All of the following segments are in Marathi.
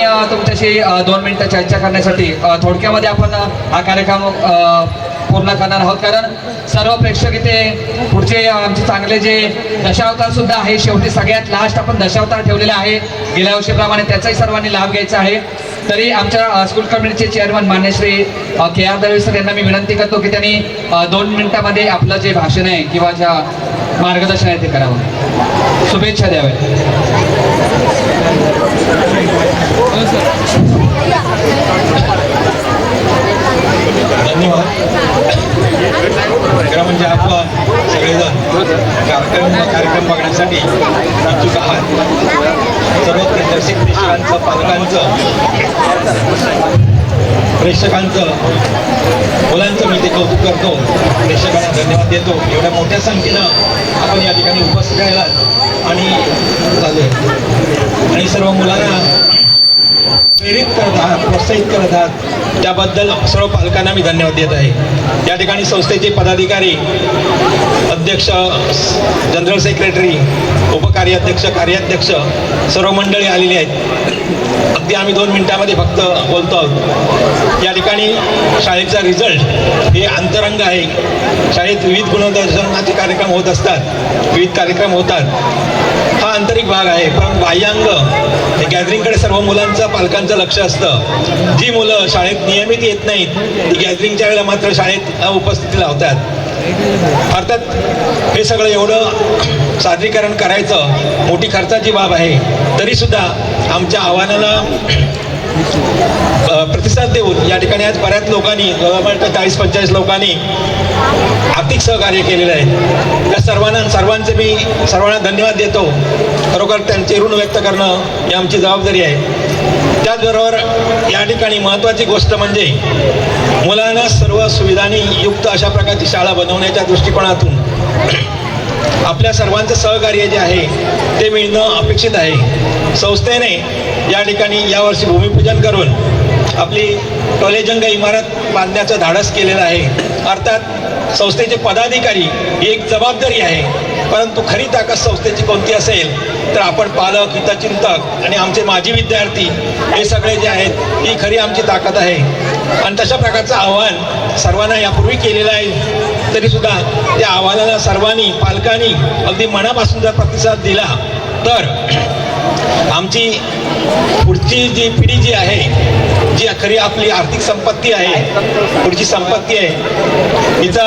अ, तुमच्याशी दोन मिनिटं चर्चा करण्यासाठी थोडक्यामध्ये आपण हा कार्यक्रम पूर्ण करणार आहोत. कारण सर्व प्रेक्षक इथे पुढचे आमचे चांगले जे दशावतार सुद्धा आहे शेवटी सगळ्यात लास्ट आपण दशावतार ठेवलेला आहे. गेल्या वर्षीप्रमाणे त्याचाही सर्वांनी लाभ घ्यायचा आहे. तरी आमच्या स्कूल कमिटीचे चेअरमन मान्य Shri K R Dalvi sir यांना मी विनंती करतो की त्यांनी दोन मिनिटामध्ये आपलं जे भाषण आहे किंवा ज्या मार्गदर्शन आहे ते करावं. शुभेच्छा द्याव्या धन्यवाद. खरं म्हणजे आपण सगळेजण कार्यक्रम कार्यक्रम बघण्यासाठी इच्छुक आहात सर्व प्रेक्षक प्रेक्षकांचं पालकांचं प्रेक्षकांचं मुलांचं मी ते कौतुक करतो प्रेक्षकांना धन्यवाद देतो एवढ्या मोठ्या संख्येनं आपण या ठिकाणी उपस्थित राहिलात आणि चालू आहे आणि सर्व मुलांना प्रेरित करत आहात प्रोत्साहित करत आहात त्याबद्दल सर्व पालकांना मी धन्यवाद देत आहे. या ठिकाणी संस्थेचे पदाधिकारी अध्यक्ष जनरल सेक्रेटरी उपकार्याध्यक्ष कार्याध्यक्ष सर्व मंडळी आलेली आहेत. अगदी आम्ही दोन मिनिटामध्ये फक्त बोलतो आहोत. या ठिकाणी शाळेचा रिझल्ट हे अंतरंग आहे. शाळेत विविध गुणदर्शनाचे कार्यक्रम होत असतात. विविध कार्यक्रम होतात. हा आंतरिक भाग आहे. पण बाह्यांग हे गॅदरिंगकडे सर्व मुलांचं पालकांचं लक्ष असतं. जी मुलं शाळेत नियमित येत नाहीत ती गॅदरिंगच्या वेळेला मात्र शाळेत उपस्थिती लावतात. अर्थात हे सगळं एवढं सादरीकरण करायचं मोठी खर्चाची बाब आहे. तरीसुद्धा आमच्या आव्हानाला प्रतिसाद देऊन या ठिकाणी आज बऱ्याच लोकांनी जवळपास चाळीस पंचेचाळीस लोकांनी आर्थिक सहकार्य केलेलं आहे. त्या सर्वांना सर्वांचे मी सर्वांना धन्यवाद देतो. खरोखर त्यांचे ऋण व्यक्त करणं ही आमची जबाबदारी आहे. त्याचबरोबर या ठिकाणी महत्त्वाची गोष्ट म्हणजे मुलांना सर्व सुविधांनी युक्त अशा प्रकारची शाळा बनवण्याच्या दृष्टिकोनातून आपल्या सर्वांचं सहकार्य जे आहे ते मिळणं अपेक्षित आहे. संस्थेने या ठिकाणी यावर्षी भूमिपूजन करून आपली कॉलेजंग इमारत बांधण्याचं धाडस केलेलं आहे. अर्थात संस्थेचे पदाधिकारी ही एक जबाबदारी आहे. परंतु खरी ताकद संस्थेची कोणती असेल तर आपण पालक हितचिंतक आणि आमचे माजी विद्यार्थी हे सगळे जे आहेत ही खरी आमची ताकद आहे. आणि तशा प्रकारचं आव्हान सर्वांना यापूर्वी केलेलं आहे. तरीसुद्धा त्या आव्हानाला सर्वांनी पालकांनी अगदी मनापासून जर प्रतिसाद दिला तर आमची पुढची जी पिढी जी आहे जी खरी आपली आर्थिक संपत्ती आहे पुढची संपत्ती आहे हिचा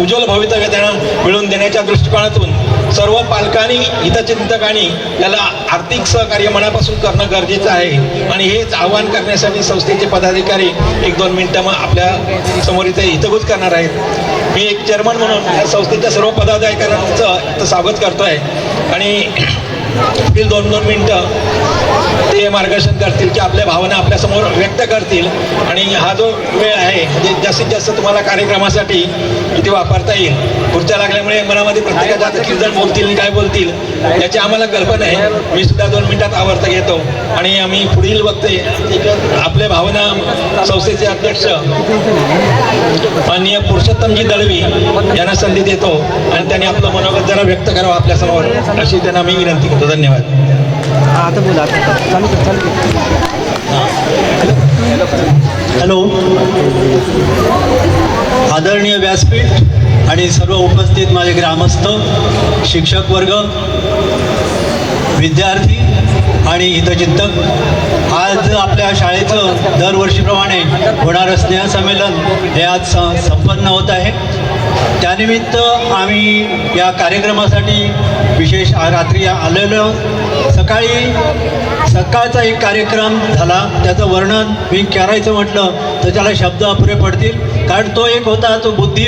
उज्ज्वल भवितव्य त्यांना मिळवून देण्याच्या दृष्टिकोनातून सर्व पालकांनी हितचिंतकांनी याला आर्थिक सहकार्य मनापासून करणं गरजेचं आहे. आणि हेच आवाहन करण्यासाठी संस्थेचे पदाधिकारी एक दोन मिनटं मग आपल्यासमोर इथे हितगुज करणार आहेत. मी एक चेअरमन म्हणून या संस्थेच्या सर्व पदाधिकाऱ्यांचं स्वागत करतो आहे आणि पुढील दोन दोन मिनटं ते मार्गदर्शन करतील की आपल्या भावना आपल्यासमोर व्यक्त करतील. आणि हा जो वेळ आहे म्हणजे जास्तीत जास्त तुम्हाला कार्यक्रमासाठी इथे वापरता येईल. खुर्च्या लागल्यामुळे मनामध्ये प्रत्येकाच्या आता किती जण बोलतील काय बोलतील याची आम्हाला कल्पना आहे. मी सुद्धा दोन मिनिटात आवर्त घेतो. आणि आम्ही पुढील वक्ते आपल्या भावना संस्थेचे अध्यक्ष माननीय पुरुषोत्तमजी दळवी यांना संधी देतो. आणि त्यांनी आपलं मनोगत जरा व्यक्त करावं आपल्यासमोर अशी त्यांना मी विनंती करतो. धन्यवाद. आता बोला आता चालू कर चालू हॅलो. आदरणीय व्यासपीठ आणि सर्व उपस्थित माझे ग्रामस्थ शिक्षक वर्ग विद्यार्थी आणि हितचिंतक आज आपल्या शाळेचं दरवर्षीप्रमाणे होणारं स्नेहसंमेलन हे आज स संपन्न होत आहे. त्यानिमित्त आम्ही या कार्यक्रमासाठी विशेष रात्री आलेलो. सकाळी सकाळचा एक कार्यक्रम झाला. त्याचं वर्णन मी करायचं म्हटलं तर त्याला शब्द अपुरे पडतील. कारण तो एक होता तो बुद्धी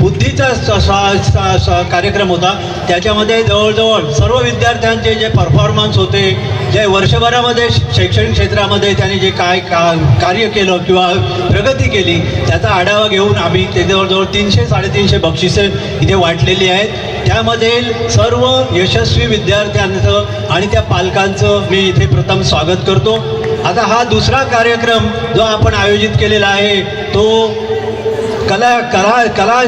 बुद्धीचा स- कार्यक्रम होता. त्याच्यामध्ये जवळजवळ सर्व विद्यार्थ्यांचे जे परफॉर्मन्स होते जे वर्षभरामध्ये श- शैक्षणिक क्षेत्रामध्ये त्यांनी जे काय का कार्य केलं किंवा प्रगती केली त्याचा आढावा घेऊन आम्ही ते जवळजवळ तीनशे साडेतीनशे बक्षिसे इथे वाटलेली आहेत. त्यामध्ये सर्व यशस्वी विद्यार्थ्यांचं आणि त्या पालकांचं मी इथे प्रथम स्वागत करतो. आता हा दुसरा कार्यक्रम जो आपण आयोजित केलेला आहे तो कला कला कला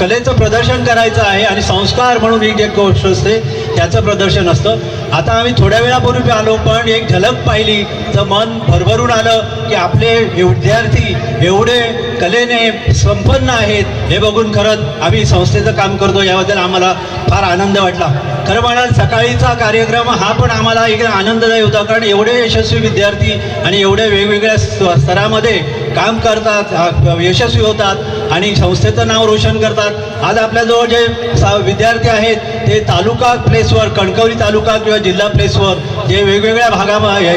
कलेचं प्रदर्शन करायचं आहे आणि संस्कार म्हणून ही एक गोष्ट असते त्याचं प्रदर्शन असतं. आता आम्ही थोड्या वेळापूर्वी आलो पण एक झलक पाहिली. तर मन भरभरून आलं की आपले विद्यार्थी एवढे कलेने संपन्न आहेत. हे बघून खरंच आम्ही संस्थेचं काम करतो याबद्दल आम्हाला फार आनंद वाटला. खरं म्हणाल सकाळीचा कार्यक्रम हा पण आम्हाला एक आनंददायी होता कारण एवढे यशस्वी विद्यार्थी आणि एवढे वेगवेगळ्या स्तरामध्ये काम करतात यशस्वी होतात आणि संस्थेचं नाव रोशन करतात. आज आपल्याजवळ जे विद्यार्थी आहेत ते तालुका प्लेसवर कणकवली तालुका किंवा जिल्हा प्लेसवर जे वेगवेगळ्या भागामध्ये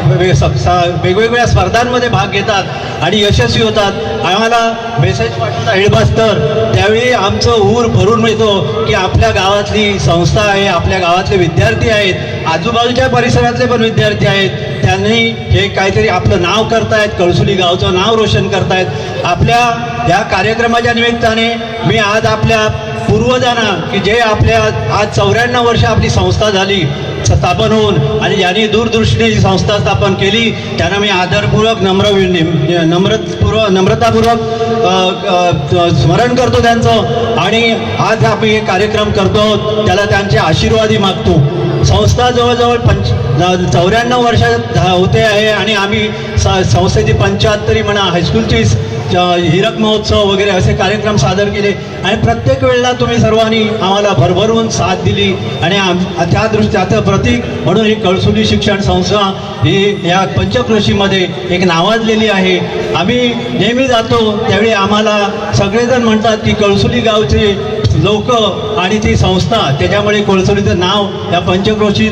वेगवेगळ्या स्पर्धांमध्ये भाग घेतात आणि यशस्वी होतात. आम्हाला मेसेज पाठवता तर. त्यावेळी आमचं ऊर भरून मिळतो की आपल्या गावातली संस्था आहे आपल्या गावातले विद्यार्थी आहेत आजूबाजूच्या परिसरातले पण विद्यार्थी आहेत. त्यांनी हे काहीतरी आपलं नाव करतायत कळसुली गावचं नाव रोशन करतायत. आपल्या या कार्यक्रमाच्या निमित्ताने मी आज आपल्या पूर्वजांना की जे आपल्या आज चौऱ्याण्णव वर्ष आपली संस्था झाली स्थापन होऊन आणि ज्यांनी दूरदृष्टीने जी संस्था स्थापन केली त्यांना मी आदरपूर्वक नम्र विन- नम्रपूर्वक नम्रतापूर्वक स्मरण करतो त्यांचं आणि आज आम्ही हे कार्यक्रम करतो त्याला त्यांचे आशीर्वादही मागतो. संस्था जवळजवळ पंच चौऱ्याण्णव वर्ष झा- होते आहे आणि आम्ही संस्थेची पंच्याहत्तरी म्हणा हायस्कूलची हिरक महोत्सव वगैरे असे कार्यक्रम सादर केले आणि प्रत्येक वेळेला तुम्ही सर्वांनी आम्हाला भरभरून साथ दिली आणि आम त्या दृष्ट्याचं प्रतीक म्हणून ही कळसुली शिक्षण संस्था ही या पंचक्रोशीमध्ये एक नावाजलेली आहे. आम्ही नेहमी जातो त्यावेळी आम्हाला सगळेजण म्हणतात की कळसुली गावचे लोक आणि ती संस्था त्याच्यामुळे कोळसुलीचं नाव या पंचक्रोशीत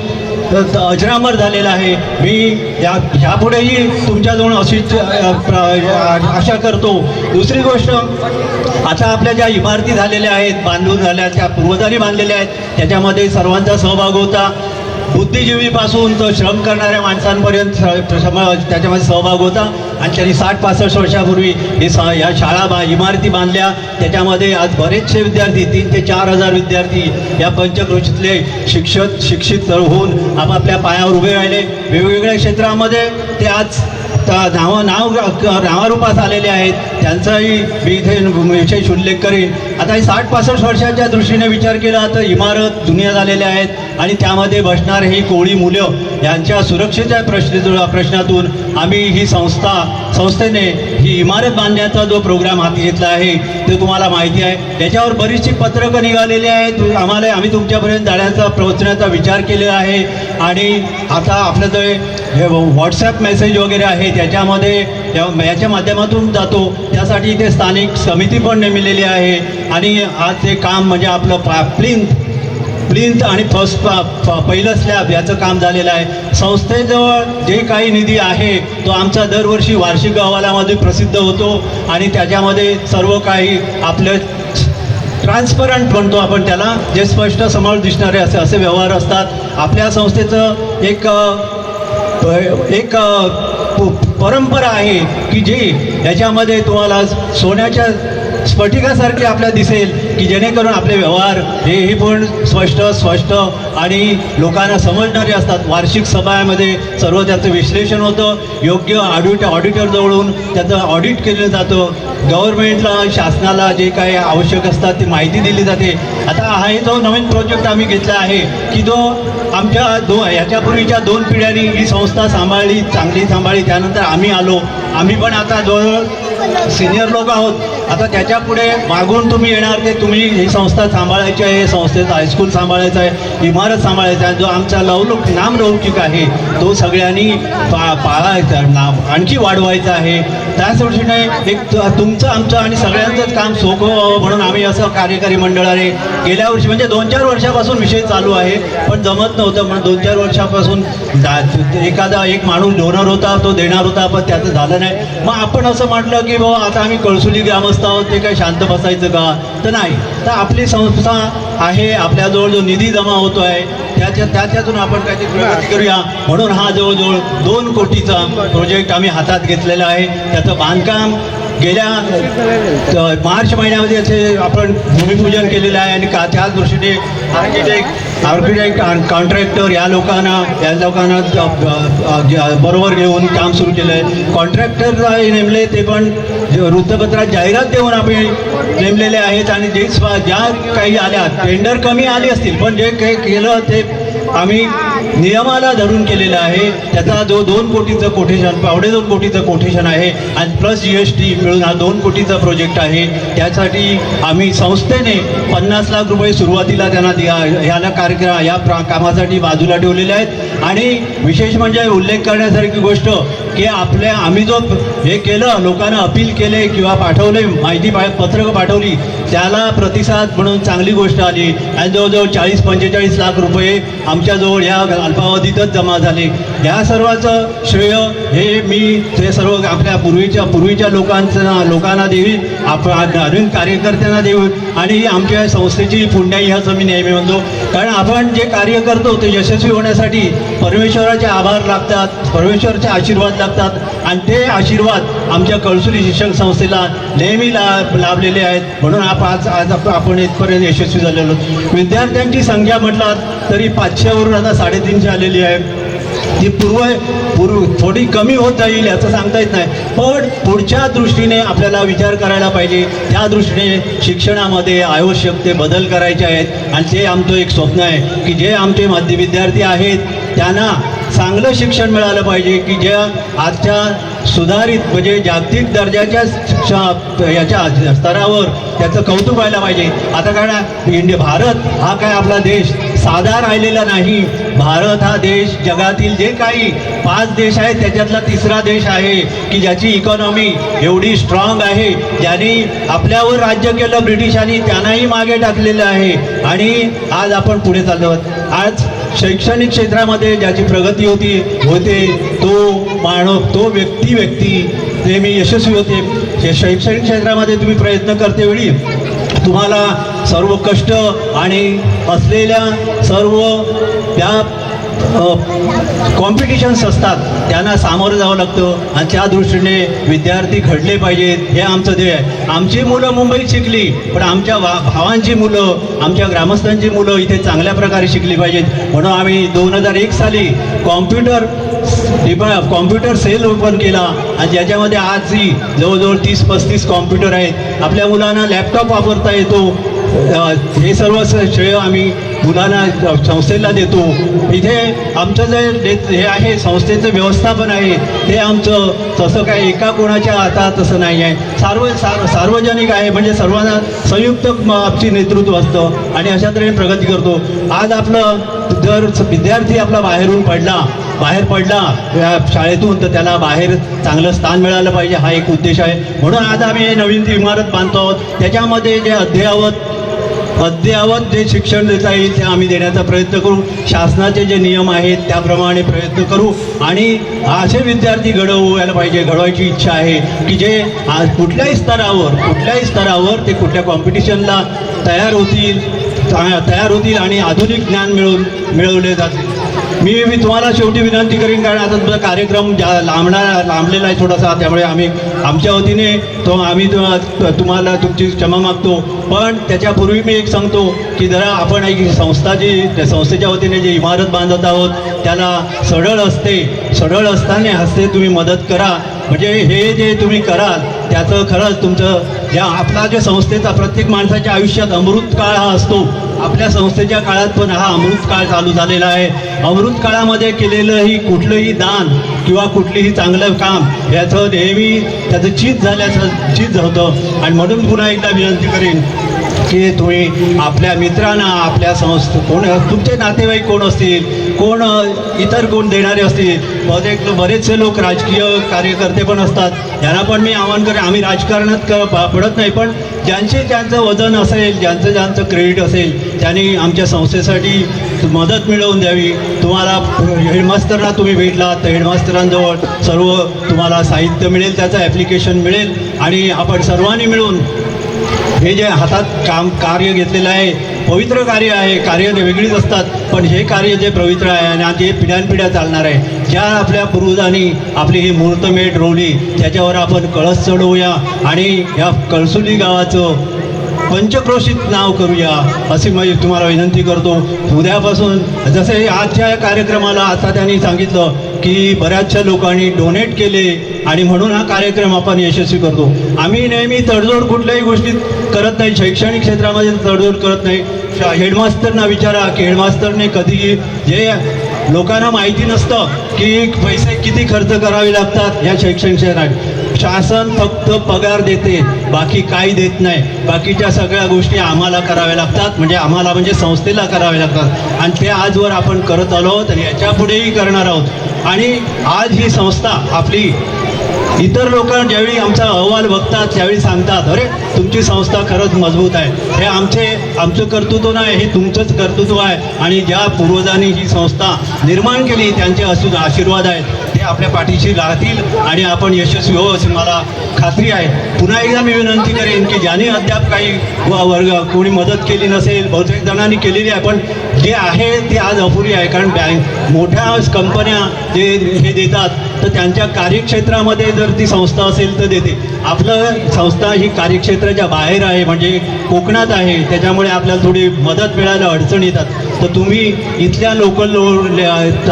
अजरामर झालेला आहे. मी या ह्यापुढेही तुमच्याजवळ अशीच आशा करतो. दुसरी गोष्ट आता आपल्या ज्या इमारती झालेल्या आहेत बांधून झाल्या त्या पूर्वजांनी बांधलेल्या आहेत त्याच्यामध्ये सर्वांचा सहभाग होता. बुद्धिजीवीपासून तर श्रम करणाऱ्या माणसांपर्यंत त्याच्यामध्ये सहभाग होता. आणि त्यांनी साठ पासष्ट वर्षापूर्वी हे सा या शाळा बा इमारती बांधल्या. त्याच्यामध्ये आज बरेचसे विद्यार्थी तीन ते चार हजार विद्यार्थी या पंचक्रोशीतले शिक्षक शिक्षित होऊन आपापल्या पायावर उभे राहिले. वेगवेगळ्या क्षेत्रामध्ये ते आज त- नाव नाव नावारूपास आलेले आहेत. त्यांचाही मी इथे विशेष उल्लेख करेन. आता हे साठ पासष्ट वर्षांच्या दृष्टीने विचार केला तर इमारत जुन्या झालेल्या आहेत आणि त्यामध्ये बसणार ही कोळी मुलं यांच्या सुरक्षेच्या प्रश्न प्रश्नातून आम्ही ही संस्था संस्थेने ही इमारत बांधण्याचा जो प्रोग्राम हाती घेतला आहे ते तुम्हाला माहिती आहे. त्याच्यावर बरीचशी पत्रकं निघालेली आहेत. आम्हाला आम्ही तुमच्यापर्यंत जाण्याचा पोहोचण्याचा विचार केलेला आहे. आणि आता आपलं जे हे व्हॉट्सॲप मेसेज वगैरे आहे त्याच्यामध्ये याच्या माध्यमातून जातो. त्यासाठी इथे स्थानिक समिती पण नेमलेली आहे. आणि आज ते काम म्हणजे आपलं पा प्लिंथ प्लिंथ आणि फर्स्ट पा पहिलं स्लॅब याचं काम झालेलं आहे. संस्थेजवळ जे काही निधी आहे तो आमचा दरवर्षी वार्षिक अहवालामध्ये प्रसिद्ध होतो आणि त्याच्यामध्ये सर्व काही आपलं ट्रान्सपरंट म्हणतो आपण त्याला. जे स्पष्ट समोर दिसणारे असे असे व्यवहार असतात. आपल्या संस्थेचं एक एक परंपरा आहे की जी याच्यामध्ये तुम्हाला सोन्याच्या स्फटिकासारखे आपल्याला दिसेल की जेणेकरून आपले व्यवहार हे ही पण स्पष्ट स्पष्ट आणि लोकांना समजणारे असतात. वार्षिक सभामध्ये सर्व त्याचं विश्लेषण होतं. योग्य ऑडिट ऑडिटरजवळून त्याचं ऑडिट केलं जातं. गव्हर्नमेंटला शासनाला जे काही आवश्यक असतात ती माहिती दिली जाते. आता हा जो नवीन प्रोजेक्ट आम्ही घेतला आहे की जो आमच्या दो ह्याच्यापूर्वीच्या दोन पिढ्यांनी ही संस्था सांभाळली चांगली सांभाळली. त्यानंतर आम्ही आलो. आम्ही पण आता जवळ सिनियर लोक आहोत. आता त्याच्या पुढे मागून तुम्ही येणार ते तुम्ही ही संस्था सांभाळायची आहे संस्थेचं हायस्कूल सांभाळायचं आहे इमारत सांभाळायचं आहे जो आमचा लवलूक नामलौकिक आहे तो सगळ्यांनी पा पाळायचा नाम आणखी वाढवायचा आहे. त्याच दृष्टीने एक तुमचं आमचं आणि सगळ्यांचंच काम सोपं व्हावं म्हणून आम्ही असं कार्यकारी मंडळाने गेल्या वर्षी म्हणजे दोन चार वर्षापासून विषय चालू आहे पण जमत नव्हतं. म्हणून दोन चार वर्षापासून एखादा एक माणूस डोनर होता तो देणार होता पण त्याचं झालं नाही. मग आपण असं म्हटलं की बाबा आता आम्ही कळसुली ग्रामस्थ व्यवस्था होते काय शांत बसायचं का? तर नाही. तर आपली संस्था आहे आपल्याजवळ जो निधी जमा होतो आहे त्याच्या त्याच्यातून आपण काहीतरी प्रगती करूया. म्हणून हा जवळजवळ दोन कोटीचा प्रोजेक्ट आम्ही हातात घेतलेला आहे. त्याचं बांधकाम गेल्या मार्च महिन्यामध्ये याचे आपण भूमिपूजन केलेलं आहे आणि का त्याच दृष्टीने आर्किटेक्ट आर्किटेक्ट कॉन्ट्रॅक्टर या लोकांना या लोकांना बरोबर घेऊन काम सुरू केलं आहे कॉन्ट्रॅक्टर नेमले ते पण जे वृत्तपत्रात जाहिरात देऊन आपण नेमलेले आहेत आणि जे ज्या काही आल्या टेंडर कमी आली असतील पण जे काही केलं ते आम्ही नियमाला धरून केलेलं आहे. त्याचा जो दोन कोटीचं कोटेशन पावडे दोन कोटीचं कोटेशन आहे आणि प्लस जी एस टी मिळून हा दोन कोटीचा प्रोजेक्ट आहे. त्यासाठी आम्ही संस्थेने पन्नास लाख रुपये सुरुवातीला त्यांना दिया ह्याला कार्यक्रम या प्रा कामासाठी बाजूला ठेवलेले आहेत. आणि विशेष म्हणजे उल्लेख करण्यासारखी गोष्ट की आपल्या आम्ही जो हे केलं लोकांना अपील केले किंवा पाठवले माहिती पा पत्रकं पाठवली त्याला प्रतिसाद म्हणून चांगली गोष्ट आली. आणि जवळजवळ चाळीस पंचेचाळीस लाख रुपये आमच्याजवळ ह्या अल्पावधीतच जमा झाले. ह्या सर्वाचं श्रेय हे मी ते सर्व आपल्या पूर्वीच्या पूर्वीच्या लोकांचं लोकांना देईन आप अरविंद कार्यकर्त्यांना देऊ आणि ही आमच्या संस्थेची पुण्याई ह्याचं मी नेहमी म्हणतो. कारण आपण जे कार्य करतो ते यशस्वी होण्यासाठी परमेश्वराचे आभार लागतात परमेश्वराचे आशीर्वाद लागतात. आणि ते आशीर्वाद आमच्या कळसुली शिक्षण संस्थेला नेहमी ला लाभलेले आहेत. म्हणून आप आज आज आपण इथपर्यंत यशस्वी झालेलो. विद्यार्थ्यांची संख्या म्हटलात तरी पाचशेवरून आता साडेतीनशे आलेली आहे. ती पूर्व पूर्व थोडी कमी होत जाईल याचं सांगता येत नाही. पण पुढच्या दृष्टीने आपल्याला विचार करायला पाहिजे. त्या दृष्टीने शिक्षणामध्ये आवश्यक ते बदल करायचे आहेत. आणि ते आमचं एक स्वप्न आहे की जे आमचे माध्य विद्यार्थी आहेत त्यांना चांगलं शिक्षण मिळालं पाहिजे की ज्या आजच्या सुधारित म्हणजे जागतिक दर्जाच्या शिक्षा याच्या स्तरावर त्याचं कौतुक व्हायला पाहिजे. आता काय इंडिया भारत हा काय आपला देश साधा राहिलेला नाही. भारत हा देश जगातील जे काही पाच देश आहेत त्याच्यातला तिसरा देश आहे की ज्याची इकॉनॉमी एवढी स्ट्रॉंग आहे. ज्यांनी आपल्यावर राज्य केलं ब्रिटिशांनी त्यांनाही मागे टाकलेलं आहे. आणि आज आपण पुढे चाललो आहोत. आज शैक्षणिक क्षेत्रामध्ये ज्याची प्रगती होती होते तो मानव तो व्यक्ती व्यक्ती नेहमी यशस्वी होते. शैक्षणिक क्षेत्रामध्ये तुम्ही प्रयत्न करते वेळी तुम्हाला सर्व कष्ट आणि असलेल्या सर्व त्या कॉम्पिटिशन्स असतात. त्यांना सामोरं जावं लागतं. आणि त्या दृष्टीने विद्यार्थी घडले पाहिजेत. हे आमचं ध्येय आहे. आमची मुलं मुंबईत शिकली पण आमच्या वा भावांची मुलं आमच्या ग्रामस्थांची मुलं इथे चांगल्या प्रकारे शिकली पाहिजेत. म्हणून आम्ही दोन हजार एक साली कॉम्प्युटर कॉम्प्युटर सेल ओपन केला. आणि ज्याच्यामध्ये आजही जवळजवळ तीस पस्तीस कॉम्प्युटर आहेत. आपल्या मुलांना लॅपटॉप वापरता येतो. हे सर्व श्रेय आम्ही मुलांना संस्थेला देतो. इथे आमचं जे हे आहे संस्थेचं व्यवस्थापन आहे. ते आमचं तसं काय एका कोणाच्या आता तसं नाही आहे. सार्व सार सार्वजनिक आहे म्हणजे सर्वांना संयुक्त आमची नेतृत्व असतं. आणि अशा तऱ्हेने प्रगती करतो. आज आपलं जर विद्यार्थी आपला बाहेरून पडला. बाहेर पडला शाळेतून तर त्याला बाहेर चांगलं स्थान मिळालं पाहिजे. हा एक उद्देश आहे. म्हणून आज आम्ही हे नवीन ती इमारत बांधतो आहोत. त्याच्यामध्ये जे अद्ययावत अद्ययावत जे शिक्षण देता येईल ते आम्ही देण्याचा प्रयत्न करू. शासनाचे जे नियम आहेत त्याप्रमाणे प्रयत्न करू. आणि असे विद्यार्थी घडवू यायला पाहिजे घडवायची इच्छा आहे की जे आज कुठल्याही स्तरावर कुठल्याही स्तरावर ते कुठल्या कॉम्पिटिशनला तयार होतील तयार होतील आणि आधुनिक ज्ञान मिळवून मिळवले जातील. मी मी तुम्हाला शेवटी विनंती करीन कारण आता तुमचा कार्यक्रम जा लांबणार लांबलेला आहे थोडासा त्यामुळे आम्ही आमच्या वतीने तो आम्ही तुम्हाला तुमची क्षमा मागतो. पण त्याच्यापूर्वी मी एक सांगतो की जरा आपण एक संस्था जी त्या संस्थेच्या वतीने जी इमारत बांधत आहोत त्याला सरळ असते. सरळ असताना हस्ते तुम्ही मदत करा. म्हणजे हे जे तुम्ही कराल त्याचं खरंच तुमचं ज्या आपला जे संस्थेचा प्रत्येक माणसाच्या आयुष्यात अमृत काळ हा असतो. आपल्या संस्थेच्या काळात पण हा अमृत काळ चालू झालेला आहे. अमृत काळामध्ये केलेलंही कुठलंही दान किंवा कुठलीही चांगलं काम याचं नेहमी त्याचं चीज झाल्याचं चीज होतं. आणि म्हणून पुन्हा एकदा विनंती करेन की तुम्ही आपल्या मित्रांना आपल्या संस्थ कोण तुमचे नातेवाईक कोण असतील? कोण इतर कोण देणारे असतील? बहुतेक बरेचसे लोक राजकीय कार्यकर्ते पण असतात. यांना पण मी आव्हान करेन. आम्ही राजकारणात क पडत नाही पण ज्यांचे ज्यांचं वजन असेल ज्यांचं ज्यांचं क्रेडिट असेल त्यांनी आमच्या संस्थेसाठी मदत मिळवून द्यावी. तुम्हाला हेडमास्तरना तुम्ही भेटला तर हेडमास्तरांजवळ सर्व तुम्हाला साहित्य मिळेल त्याचं ॲप्लिकेशन मिळेल आणि आपण सर्वांनी मिळून हे जे हातात काम कार्य घेतलेलं आहे पवित्र कार्य आहे कार्य वेगळीच असतात पण हे कार्य जे पवित्र आहे आणि आज हे पिढ्यानपिढ्या चालणार आहे ज्या आपल्या पूर्वजांनी आपली ही मुहूर्तमेढ रोवली त्याच्यावर आपण कळस चढवूया आणि या कळसुली गावाचं पंचक्रोशीत नाव करूया अशी मी तुम्हाला विनंती करतो. उद्यापासून जसे आजच्या या कार्यक्रमाला आता त्यांनी सांगितलं की बऱ्याचशा लोकांनी डोनेट केले आणि म्हणून हा कार्यक्रम आपण यशस्वी करतो. आम्ही नेहमी तडजोड कुठल्याही गोष्टीत करत नाही शैक्षणिक क्षेत्रामध्ये तडजोड करत नाही. शा- हेडमास्टरना विचारा की हेडमास्टरने कधी जे लोकांना माहिती नसतं की पैसे किती खर्च करावे लागतात या शैक्षणिक क्षेत्रात. शासन फक्त पगार देते बाकी काही देत नाही. बाकीच्या सगळ्या गोष्टी आम्हाला कराव्या लागतात म्हणजे आम्हाला म्हणजे संस्थेला कराव्या लागतात. आणि ते आजवर आपण करत आलो आहोत आणि याच्यापुढेही करणार आहोत. आणि आज ही संस्था आपली इतर लोक ज्यावेळी आमचा अहवाल बघतात त्यावेळी सांगतात अरे तुमची संस्था खरंच मजबूत आहे. हे आमचे आमचं कर्तृत्व नाही हे तुमचंच कर्तृत्व आहे. आणि ज्या पूर्वजांनी ही संस्था निर्माण केली त्यांचे असू आशीर्वाद आहेत. आपल्या पाठीशी राहतील आणि आपण यशस्वी हो अशी मला खात्री आहे. पुन्हा एकदा मी विनंती करेन की ज्याने अद्याप काही व- वर्ग कोणी मदत केली नसेल बहुतेक जणांनी केलेली आहे पण जे आहे ते आज अपुरी आहे. कारण बँक मोठ्या कंपन्या जे हे देतात तर त्यांच्या कार्यक्षेत्रामध्ये जर ती संस्था असेल तर देते. आपलं संस्था ही कार्यक्षेत्राच्या बाहेर आहे म्हणजे कोकणात आहे. त्याच्यामुळे आपल्याला थोडी मदत मिळायला अडचण येतात. तर तुम्ही इथल्या लोकल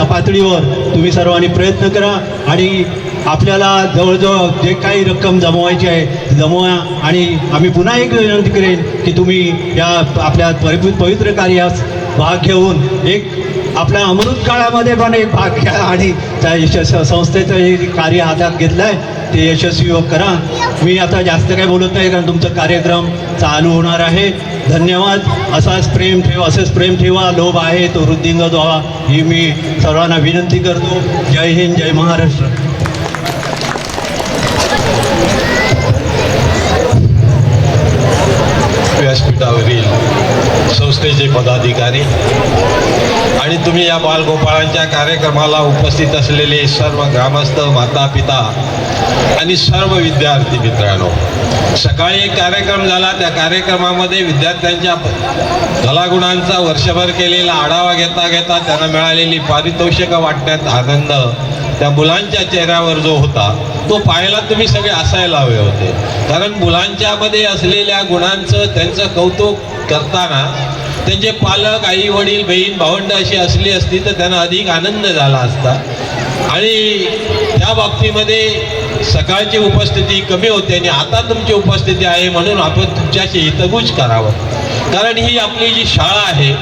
पातळीवर तुम्ही सर्वांनी प्रयत्न करा आणि आपल्याला जवळजवळ जे काही रक्कम जमवायची आहे जमवा आणि आम्ही पुन्हा एक विनंती करेन की तुम्ही या आपल्या पवित्र पवित्र कार्यास भाग घेऊन एक आपल्या अमृत काळामध्ये पण एक भाग घ्या आणि त्या संस्थेचं हे कार्य हातात घेतलं आहे ते यशस्वी करा. मी आता जास्त काही बोलत नाही कारण तुमचा कार्यक्रम चालू होणार आहे. धन्यवाद. असाच प्रेम ठेवा असेच प्रेम ठेवा. लोभ आहे तो वृद्धिंगत व्हावा ही मी सर्वांना विनंती करतो. जय हिंद जय महाराष्ट्र. व्यासपीठावरील संस्थेचे पदाधिकारी आणि तुम्ही या बालगोपाळांच्या कार्यक्रमाला उपस्थित असलेले सर्व ग्रामस्थ माता पिता आणि सर्व विद्यार्थी मित्रांनो सकाळी एक कार्यक्रम झाला. त्या कार्यक्रमामध्ये विद्यार्थ्यांच्या कलागुणांचा वर्षभर केलेला आढावा घेता घेता त्यांना मिळालेली पारितोषिकं वाटण्यात आनंद त्या मुलांच्या चेहऱ्यावर जो होता तो पाहायला तुम्ही सगळे असायला हवे होते. कारण मुलांच्यामध्ये असलेल्या गुणांचं त्यांचं कौतुक करताना त्यांचे पालक आई वडील बहीण भावंड अशी असली असती तर त्यांना अधिक आनंद झाला असता. आणि त्या बाबतीमध्ये सकाळची उपस्थिती कमी होते आणि आता तुमची उपस्थिती आहे म्हणून आपण तुमच्याशी हितगुज करावं. कारण ही आपली जी शाळा आहे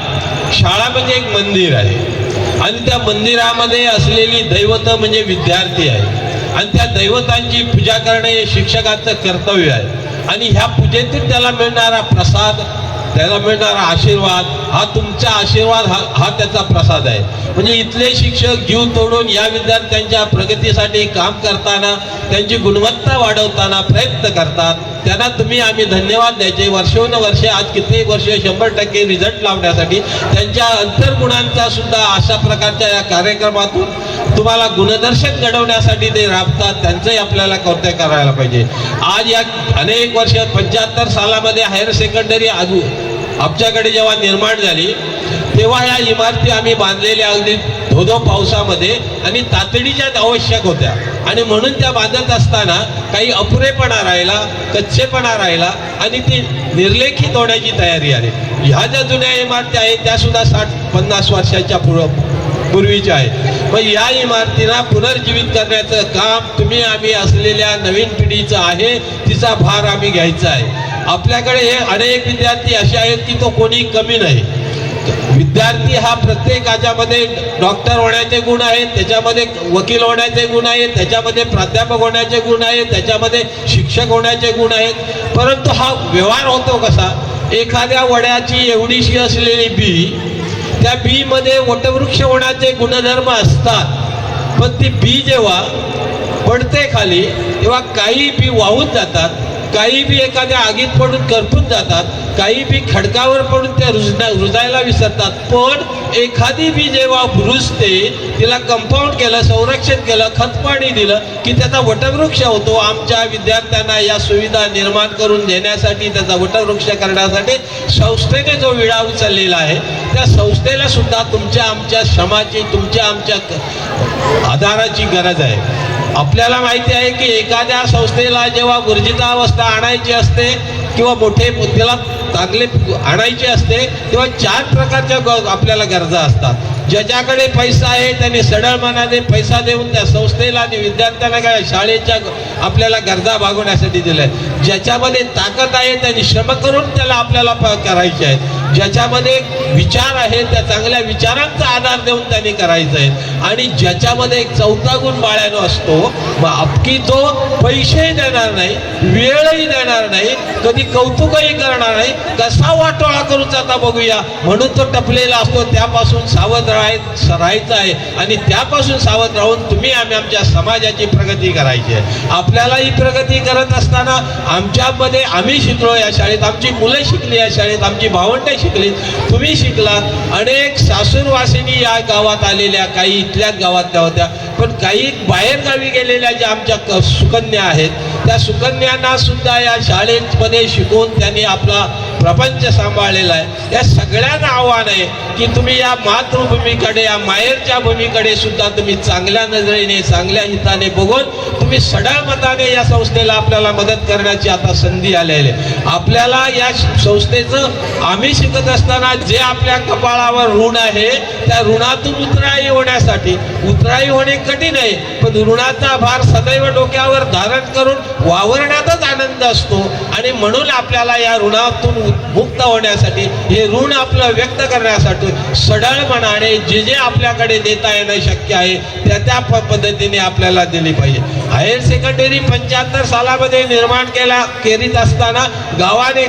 शाळा म्हणजे एक मंदिर आहे. आणि त्या मंदिरामध्ये असलेली दैवत म्हणजे विद्यार्थी आहे. आणि त्या दैवतांची पूजा करणे हे शिक्षकाचं कर्तव्य आहे. आणि ह्या पूजेतील त्याला मिळणारा प्रसाद त्याला मिळणारा आशीर्वाद. हा तुमचा आशीर्वाद हा हा त्याचा प्रसाद आहे. म्हणजे इथले शिक्षक जीव तोडून या विद्यार्थ्यांच्या प्रगतीसाठी काम करताना त्यांची गुणवत्ता वाढवताना प्रयत्न करतात. त्यांना तुम्ही आम्ही धन्यवाद द्यायचे. वर्षोनवर्षे आज कित्येक वर्ष शंभर टक्के रिझल्ट लावण्यासाठी त्यांच्या अंतर्गुणांचा सुद्धा अशा प्रकारच्या या कार्यक्रमातून तुम्हाला गुणदर्शन घडवण्यासाठी ते राबतात. त्यांचंही आपल्याला कौतुक करायला पाहिजे. आज या अनेक वर्ष पंच्याहत्तर सालामध्ये हायर सेकंडरी आजू आमच्याकडे जेव्हा निर्माण झाली तेव्हा या इमारती आम्ही बांधलेल्या अगदी धोधो पावसामध्ये आणि तातडीच्या आवश्यक होत्या. आणि म्हणून त्या बांधत असताना काही अपुरेपणा राहिला कच्चेपणा राहिला आणि ती निर्लेखित होण्याची तयारी आली ह्या ज्या जुन्या इमारती आहेत त्या सुद्धा साठ पन्नास वर्षाच्या पुढं पूर्वीच्या आहेत. मग या इमारतीला पुनर्जीवित करण्याचं काम तुम्ही आम्ही असलेल्या नवीन पिढीचं आहे तिचा भार आम्ही घ्यायचा आहे. आपल्याकडे हे अनेक विद्यार्थी असे आहेत की तो कोणी कमी नाही. विद्यार्थी हा प्रत्येकाच्यामध्ये डॉक्टर होण्याचे गुण आहेत त्याच्यामध्ये वकील होण्याचे गुण आहेत त्याच्यामध्ये प्राध्यापक होण्याचे गुण आहेत त्याच्यामध्ये शिक्षक होण्याचे गुण आहेत. परंतु हा व्यवहार होतो कसा? एखाद्या वड्याची एवढीशी असलेली बी त्या बीमध्ये वटवृक्ष होण्याचे गुणधर्म असतात. पण ती बी जेव्हा पडते खाली तेव्हा काही बी वाहून जातात. काही बी एखाद्या आगीत पडून करपून जातात काही बी खडकावर पडून त्या रुजना रुजायला विसरतात. पण एखादी बी जेव्हा रुजते तिला कंपाऊंड केलं संरक्षण केलं खतपाणी दिलं की त्याचा वटवृक्ष होतो आमच्या विद्यार्थ्यांना या सुविधा निर्माण करून देण्यासाठी त्याचा वटवृक्ष करण्यासाठी संस्थेने जो विळा उचललेला आहे त्या संस्थेला सुद्धा तुमच्या आमच्या श्रमाची तुमच्या आमच्या आधाराची गरज आहे. आपल्याला माहिती आहे की एखाद्या संस्थेला जेव्हा ऊर्जितावस्था आणायची असते किंवा मोठे त्याला चांगले आणायचे असते तेव्हा चार प्रकारच्या ग- आपल्याला गरजा असतात. ज्याच्याकडे पैसा आहे त्याने सडळ मनाने पैसा देऊन त्या संस्थेला आणि विद्यार्थ्यांना काय शाळेच्या आपल्याला गरजा भागवण्यासाठी दिल्या ज्याच्यामध्ये ताकद आहे त्यांनी श्रम करून त्याला आपल्याला प- करायचे आहेत. ज्याच्यामध्ये विचार आहेत त्या चांगल्या विचारांचा आधार देऊन त्यांनी करायचं आहे आणि ज्याच्यामध्ये एक चौथा गुण बाळ्यानो असतो मग आपकी तो पैसेही देणार नाही वेळही देणार नाही कधी कौतुकही करणार नाही कसा वाटोळा करून आता बघूया. म्हणून तो टपलेला असतो त्यापासून सावध राहाय राहायचं आहे. आणि त्यापासून सावध राहून तुम्ही आम्ही आमच्या समाजाची प्रगती करायची आहे. आपल्याला ही प्रगती करत असताना आमच्यामध्ये आम्ही शिकलो या शाळेत आमची मुलं शिकली या शाळेत आमची भावंडं शिकली. तुम्ही शिकलात अनेक सासूरवासिनी या गावात आलेल्या काही इथल्याच गावातल्या होत्या. पण काही बाहेर गावी गेलेल्या ज्या आमच्या क- सुकन्या आहेत त्या सुकन्यांना सुद्धा या शाळेमध्ये शिकवून त्यांनी आपला प्रपंच सांभाळलेला आहे. या सगळ्यांना आव्हान आहे की तुम्ही या मातृभूमीकडे या माहेरच्या भूमीकडे सुद्धा तुम्ही चांगल्या नजरेने चांगल्या हिताने बघून तुम्ही सडळ मताने या संस्थेला आपल्याला मदत करण्याची आता संधी आलेली आहे. आपल्याला या संस्थेचं आम्ही शिकत असताना जे आपल्या कपाळावर ऋण आहे त्या ऋणातून उतराई होण्यासाठी उतराई होणे कठीण आहे पण ऋणाचा भार सदैव डोक्यावर धारण करून वावरण्यातच आनंद असतो. आणि म्हणून आपल्याला या ऋणातून मुक्त होण्यासाठी हे ऋण आपलं व्यक्त करण्यासाठी सडळपणाने जे जे आपल्याकडे देता येणं शक्य आहे त्या त्या प- पद्धतीने आपल्याला दिली पाहिजे. हायर सेकंडरी पंच्याहत्तर सालामध्ये निर्माण केला करीत असताना गावाने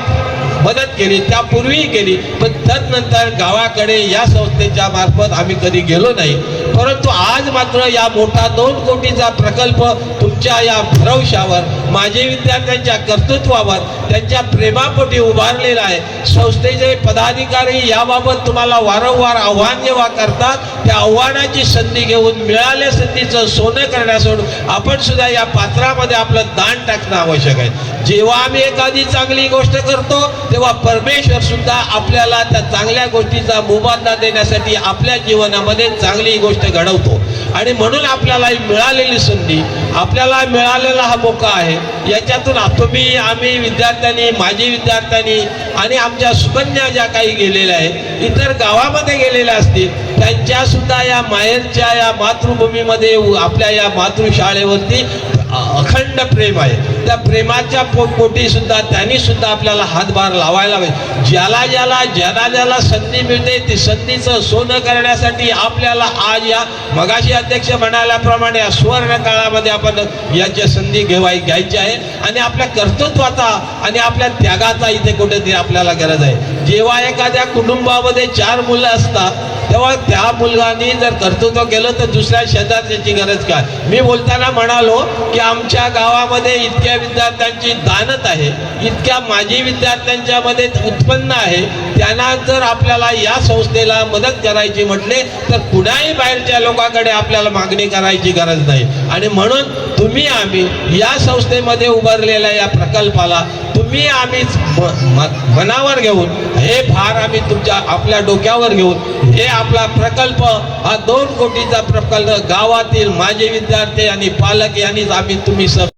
मदत केली त्यापूर्वी केली पण तदनंतर गावाकडे या संस्थेच्या मार्फत आम्ही कधी गेलो नाही. परंतु आज मात्र या मोठा दोन कोटीचा प्रकल्प तुमच्या या भरवशावर माझे विद्यार्थ्यांच्या कर्तृत्वावर त्यांच्या प्रेमापोटी उभारलेला आहे. संस्थेचे पदाधिकारी याबाबत तुम्हाला वारंवार आव्हान जेव्हा करतात त्या आव्हानाची संधी घेऊन मिळाल्या संधीचं सोनं करण्यासोडून आपण सुद्धा या पात्रामध्ये आपलं दान टाकणं आवश्यक आहे. जेव्हा आम्ही एखादी चांगली गोष्ट करतो तेव्हा परमेश्वर सुद्धा आपल्याला त्या चांगल्या गोष्टीचा मुबादला देण्यासाठी आपल्या जीवनामध्ये चांगली गोष्ट घडवतो. आणि म्हणून आपल्याला ही मिळालेली संधी आपल्याला मिळालेला हा मोका आहे. याच्यातून आ- तुम्ही आम्ही विद्यार्थ्यांनी माजी विद्यार्थ्यांनी आणि आमच्या सुकन्या ज्या काही गेलेल्या आहेत इतर गावामध्ये गेलेल्या असतील त्यांच्या सुद्धा या माहेरच्या या मातृभूमीमध्ये आपल्या या मातृशाळेवरती अखंड प्रेम आहे. त्या प्रेमाच्या पो पोटी सुद्धा त्यांनी सुद्धा आपल्याला हातभार लावायला पाहिजे ज्याला ज्याला ज्याला ज्याला संधी मिळते ती संधीचं सोनं करण्यासाठी आपल्याला आज या मगाशी अध्यक्ष म्हणाल्याप्रमाणे या सुवर्ण काळामध्ये आपण याच्या संधी घेवाय घ्यायची आहे. आणि आपल्या कर्तृत्वाचा आणि आपल्या त्यागाचा इथे कुठेतरी आपल्याला गरज आहे. जेव्हा एखाद्या कुटुंबामध्ये चार मुलं असतात तेव्हा त्या मुलगांनी जर कर्तृत्व केलं तर दुसऱ्या शेतात याची गरज काय? मी बोलताना म्हणालो की आमच्या गावामध्ये इतक्या विद्यार्थ्यांची दानत आहे इतक्या माजी विद्यार्थ्यांच्या मध्ये उत्पन्न आहे त्यांना जर आपल्याला या संस्थेला मदत करायची म्हटले तर कुणाही बाहेरच्या लोकांकडे आपल्याला मागणी करायची गरज नाही. आणि म्हणून तुम्ही आम्ही या संस्थेमध्ये उभारलेल्या या प्रकल्पाला तुम्ही आम्ही म- मनावर घेऊन हे भार आम्ही तुमच्या आपल्या डोक्यावर घेऊन हे आपला प्रकल्प हा दोन कोटीचा प्रकल्प गावातील माझे विद्यार्थी आणि पालक यांनीच आम्ही तुम्ही सब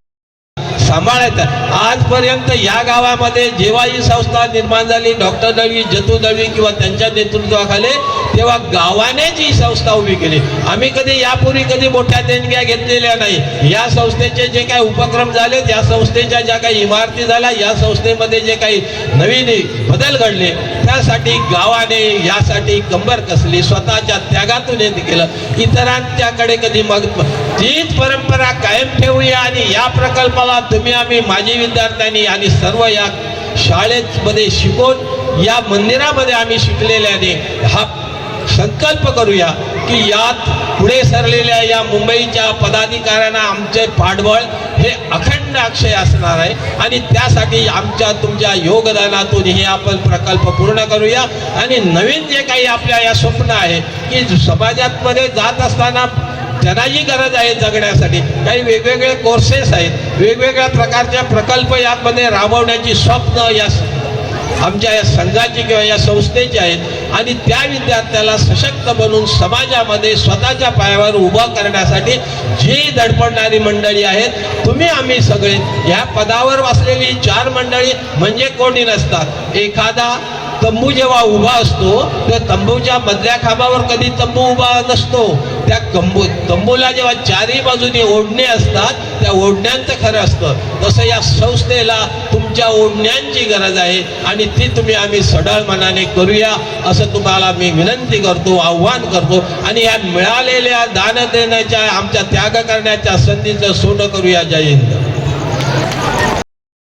सांभाळायचं आजपर्यंत या गावामध्ये जेव्हा ही संस्था निर्माण झाली डॉक्टर दळवी जतू दळवी किंवा त्यांच्या नेतृत्वाखाली तेव्हा गावाने जी संस्था उभी केली. आम्ही कधी यापूर्वी कधी मोठ्या देणग्या घेतलेल्या नाही. या संस्थेचे जे काही उपक्रम झाले या संस्थेच्या ज्या काही इमारती झाल्या या संस्थेमध्ये जे काही नवीन बदल घडले त्यासाठी गावाने यासाठी कंबर कसली स्वतःच्या त्यागातून हे केलं. इतरांच्याकडे कधी मग तीच परंपरा कायम ठेवूया आणि या प्रकल्पाला तुम्ही आम्ही माजी विद्यार्थ्यांनी आणि सर्व या शाळेमध्ये शिकून या मंदिरामध्ये आम्ही शिकलेल्याने हा संकल्प करूया की यात पुढे सरलेल्या या मुंबईच्या पदाधिकाऱ्यांना आमचे पाठबळ हे अखंड अक्षय असणार आहे. आणि त्यासाठी आमच्या तुमच्या योगदानातून हे आपण प्रकल्प पूर्ण करूया. आणि नवीन जे काही आपल्या या स्वप्न आहे की समाजातमध्ये जात असताना त्यांनाही गरज आहे जगण्यासाठी. काही वेगवेगळे कोर्सेस आहेत. वेगवेगळ्या प्रकारच्या प्रकल्प यामध्ये राबवण्याची स्वप्न या आमच्या या संघाची किंवा या संस्थेची आहेत आणि त्या विद्यार्थ्याला सशक्त बनवून समाजामध्ये स्वतःच्या पायावर उभं करण्यासाठी जी धडपडणारी मंडळी आहेत तुम्ही आम्ही सगळे ह्या पदावर बसलेली चार मंडळी म्हणजे कोणी नसतात. एखादा तंबू जेव्हा उभा असतो तर तंबूच्या मधल्या खांबावर कधी तंबू उभा नसतो. त्या कंबू तंबूला जेव्हा चारही बाजूनी ओढणे असतात त्या ओढण्यांचं खरं असतं. तसं या संस्थेला तुमच्या ओढण्यांची गरज आहे आणि ती तुम्ही आम्ही सडळ मनाने करूया असं तुम्हाला मी विनंती करतो आव्हान करतो. आणि या मिळालेल्या दान देण्याच्या आमच्या त्याग करण्याच्या संधीचं सोनं करूया. जय हिंद.